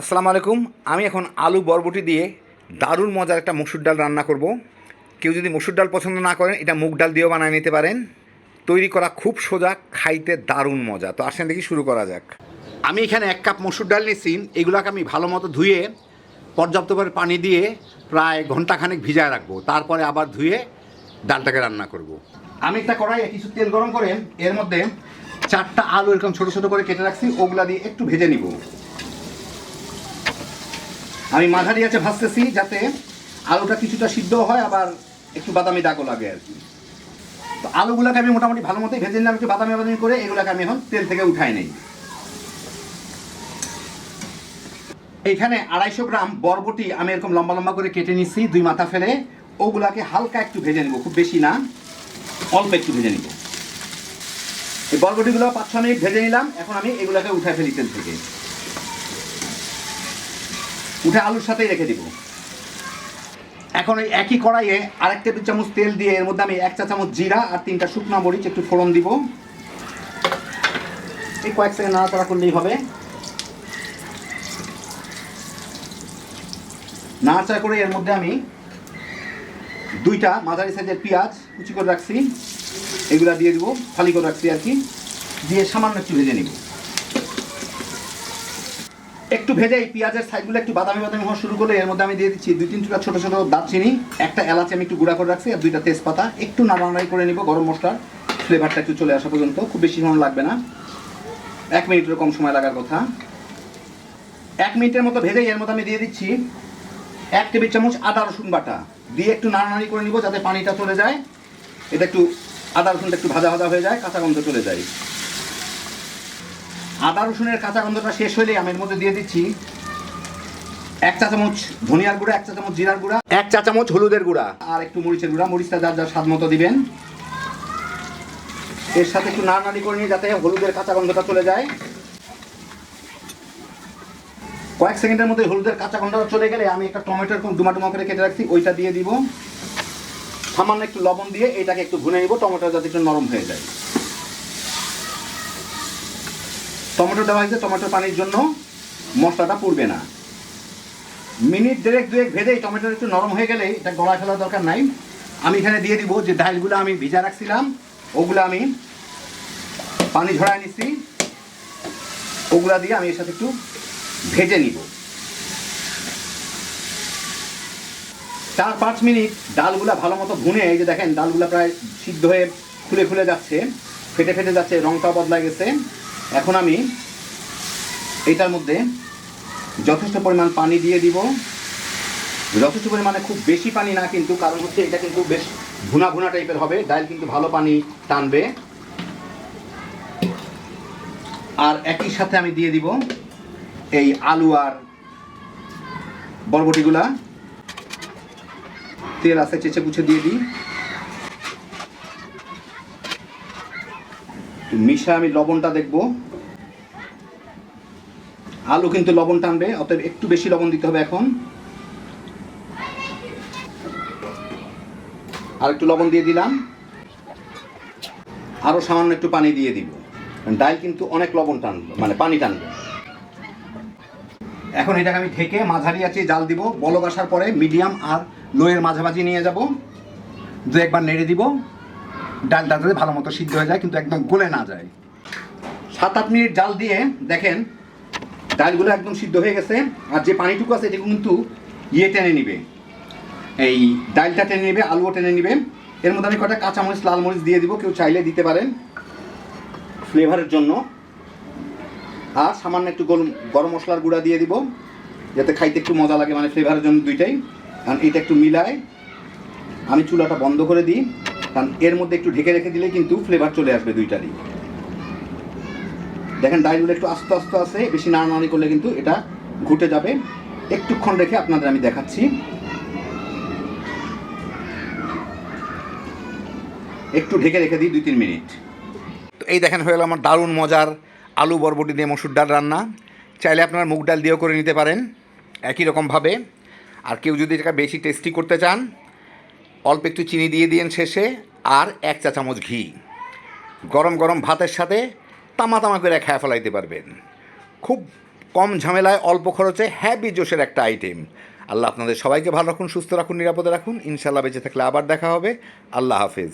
আসসালামু আলাইকুম। আমি এখন আলু বরবটি দিয়ে দারুণ মজার একটা মসুর ডাল রান্না করব। কেউ যদি মসুর ডাল পছন্দ না করেন, এটা মুগ ডাল দিয়েও বানিয়ে নিতে পারেন। তৈরি করা খুব সোজা, খাইতে দারুণ মজা। তো আসেন দেখি শুরু করা যাক। আমি এখানে এক কাপ মসুর ডাল নিয়েছি এগুলোকে আমি ভালো মতো ধুয়ে, পর্যাপ্ত করে পানি দিয়ে প্রায় ঘন্টাখানেক ভিজায় রাখব। তারপরে আবার ধুয়ে ডালটাকে রান্না করব। আমি একটা কড়াই কিছু তেল গরম করে এর মধ্যে চারটা আলু এরকম ছোটো ছোটো করে কেটে রাখছি। ওগুলা দিয়ে একটু ভেজে নিব। আমি মাঝারি আছে ভাজতেছি যাতে আলুটা কিছুটা সিদ্ধ হয়, আবার একটু বাদামি দাগও লাগে আর কি। তো আলুগুলোকে আমি মোটামুটি ভালো মতোই ভেজে নিলাম, একটু বাদামি বাদামি করে এগুলোকে আমি এখন তেল থেকে উঠাই নেই। এইখানে আড়াইশো গ্রাম বরবটি আমি এরকম লম্বা লম্বা করে কেটে নিচ্ছি দুই মাথা ফেলে। ওগুলাকে হালকা একটু ভেজে নেব, খুব বেশি না, অল্প একটু ভেজে নিব। এই বরবটিগুলো পাঁচ ছ মিনিট ভেজে নিলাম, এখন আমি এগুলোকে উঠাই ফেলি তেল থেকে। উঠে আলুর সাথেই রেখে দিব। এখন ওই একই কড়াইয়ে আরেক টেবিল চামচ তেল দিয়ে এর মধ্যে আমি এক চা চামচ জিরা আর তিনটা শুকনা মরিচ একটু ফোড়ন দিব। এই কয়েক সেকেন্ড নাড়াচাড়া করলেই হবে। নাড়াচাড়া করে এর মধ্যে আমি দুইটা মাঝারি সাইজের পেঁয়াজ কুচি করে রাখছি। এগুলা দিয়ে দিব, ফালি করে রাখছি আর কি। দিয়ে সামান্য একটু ভেজে নিব। একটু ভেজে এই পেঁয়াজের সাইডগুলো একটু বাদামি বাদামি হওয়া শুরু করলে এর মধ্যে আমি দিয়ে দিচ্ছি দুই তিন টুকরা ছোটো ছোটো দারচিনি, একটা এলাচ আমি একটু গুঁড়া করে রাখছি আর দুইটা তেজপাতা। একটু নাড়ানাড়ি করে নিব গরম মশলার। ফ্লেভারটা একটু চলে আসা পর্যন্ত, খুব বেশি সময় লাগবে না। এক মিনিটের কম সময় লাগার কথা। এক মিনিটের মতো ভেজে এর মধ্যে আমি দিয়ে দিচ্ছি এক টেবিল চামচ আদা রসুন বাটা। দিয়ে একটু নাড়ানাড়ি করে নিব যাতে পানিটা চলে যায়। এটা একটু আদা রসুনটা একটু ভাজা ভাজা হয়ে যায়, কাঁচা গন্ধ চলে যায়। আদা রসুনের কাঁচা গন্ধটা শেষ হলে আমি এর মধ্যে দিয়ে দিচ্ছি এক চা চামচ ধনিয়ার গুঁড়া এক চা চামচ জিরার গুঁড়া এক চা চামচ হলুদের গুঁড়া। আর একটু মরিচের গুঁড়া। মরিচটা যার যার স্বাদ মতো দিবেন। এর সাথে একটু নাড়ানাড়ি করে নিয়ে যাতে হলুদের কাঁচা গন্ধটা চলে যায়। কয়েক সেকেন্ডের মধ্যে হলুদের কাঁচা গন্ধটা চলে গেলে আমি একটা টমেটোর ডুমা ডুমা করে কেটে রাখছি ওইটা দিয়ে দিব। সামান্য একটু লবণ দিয়ে এটাকে একটু ভুনে নিব টমেটো যাতে একটু নরম হয়ে যায়। টমেটো দেওয়া হয়েছে টমেটোর পানির জন্য মশলাটা পুড়বে না। মিনিট দেড়েক, দুয়েক ভেজেই টমেটো একটু নরম হয়ে গেলেই এটা গলায় ফেলার দরকার নাই। আমি এখানে দিয়ে দিব যে ডালগুলো আমি ভিজা রাখছিলাম, ওগুলো আমি পানি ঝরায় নিচ্ছি। ওগুলা দিয়ে আমি এর সাথে একটু ভেজে নিব। চার, পাঁচ মিনিট ডালগুলা ভালো মতো ভুনে, এই যে দেখেন, ডালগুলা প্রায় সিদ্ধ হয়ে খুলে খুলে যাচ্ছে, ফেটে ফেটে যাচ্ছে, রংটা বদলা গেছে। এখন আমি এটার মধ্যে যথেষ্ট পরিমাণ পানি দিয়ে দিব। যথেষ্ট পরিমাণে খুব বেশি পানি না, কিন্তু কারণ হচ্ছে এটা কিন্তু বেশ ভুনা ভুনা টাইপের হবে ডাল কিন্তু ভালো পানি টানবে। আর একই সাথে আমি দিয়ে দিব এই আলু আর বরবটিগুলা। তেল আছে চেঁচে কুচে দিয়ে দিই। মিশা, আমি লবণটা দেখব। আলু কিন্তু লবণ টানবে, অতএব একটু বেশি লবণ দিতে হবে এখন। আর একটু লবণ দিয়ে দিলাম। আরও সামান্য একটু পানি দিয়ে দিব। ডাল কিন্তু অনেক লবণ টানবে মানে পানি টানবে এখন এটাকে আমি ঢেকে মাঝারি আছে জাল দিব। বলক আসার পরে মিডিয়াম আর লোয়ের মাঝামাঝি নিয়ে যাব। দু একবার নেড়ে দিব। ডালটা যাতে ভালো মতো সিদ্ধ হয়ে যায়, কিন্তু একদম গলে না যায়। সাত আট মিনিট জাল দিয়ে দেখেন, ডালগুলো একদম সিদ্ধ হয়ে গেছে, আর যে পানিটুকু আছে এটুকু কিন্তু ইয়ে টেনে নিবে। এই ডালটা টেনে নেবে, আলুও টেনে নিবে। এর মধ্যে আমি কটা কাঁচামরিচ লাল মরিচ দিয়ে দিব, কেউ চাইলে দিতে পারেন ফ্লেভারের জন্য। আর সামান্য একটু গরম গরম মশলার গুঁড়া দিয়ে দিব, যাতে খাইতে একটু মজা লাগে মানে ফ্লেভারের জন্য দুইটাই। কারণ এটা একটু মিলায়। আমি চুলাটা বন্ধ করে দিই। কারণ এর মধ্যে একটু ঢেকে রেখে দিলে কিন্তু ফ্লেভার চলে আসবে দুইটারই দেখেন ডাইলগুলো একটু আস্তে আস্তে আছে, বেশি নাড়ানাড়ি করলে কিন্তু এটা ঘুটে যাবে। একটুক্ষণ রেখে আপনাদের আমি দেখাচ্ছি। একটু ঢেকে রেখে দিই দুই তিন মিনিট। তো এই দেখেন হয়ে গেল আমার দারুণ মজার আলু বরবটি দিয়ে মসুর ডাল রান্না। চাইলে আপনারা মুগ ডাল দিয়েও করে নিতে পারেন, একই রকমভাবে। আর কেউ যদি এটা বেশি টেস্টি করতে চান অল্প একটু চিনি দিয়ে দিয়েন শেষে, আর এক চা চামচ ঘি। গরম গরম ভাতের সাথে তামা তামা করে খায় ফেলাইতে পারবেন। খুব কম ঝামেলায়, অল্প খরচে হ্যাপি জোশের একটা আইটেম আল্লাহ আপনাদের সবাইকে ভালো রাখুন, সুস্থ রাখুন, নিরাপদে রাখুন। ইনশাল্লাহ বেঁচে থাকলে আবার দেখা হবে। আল্লাহ হাফিজ।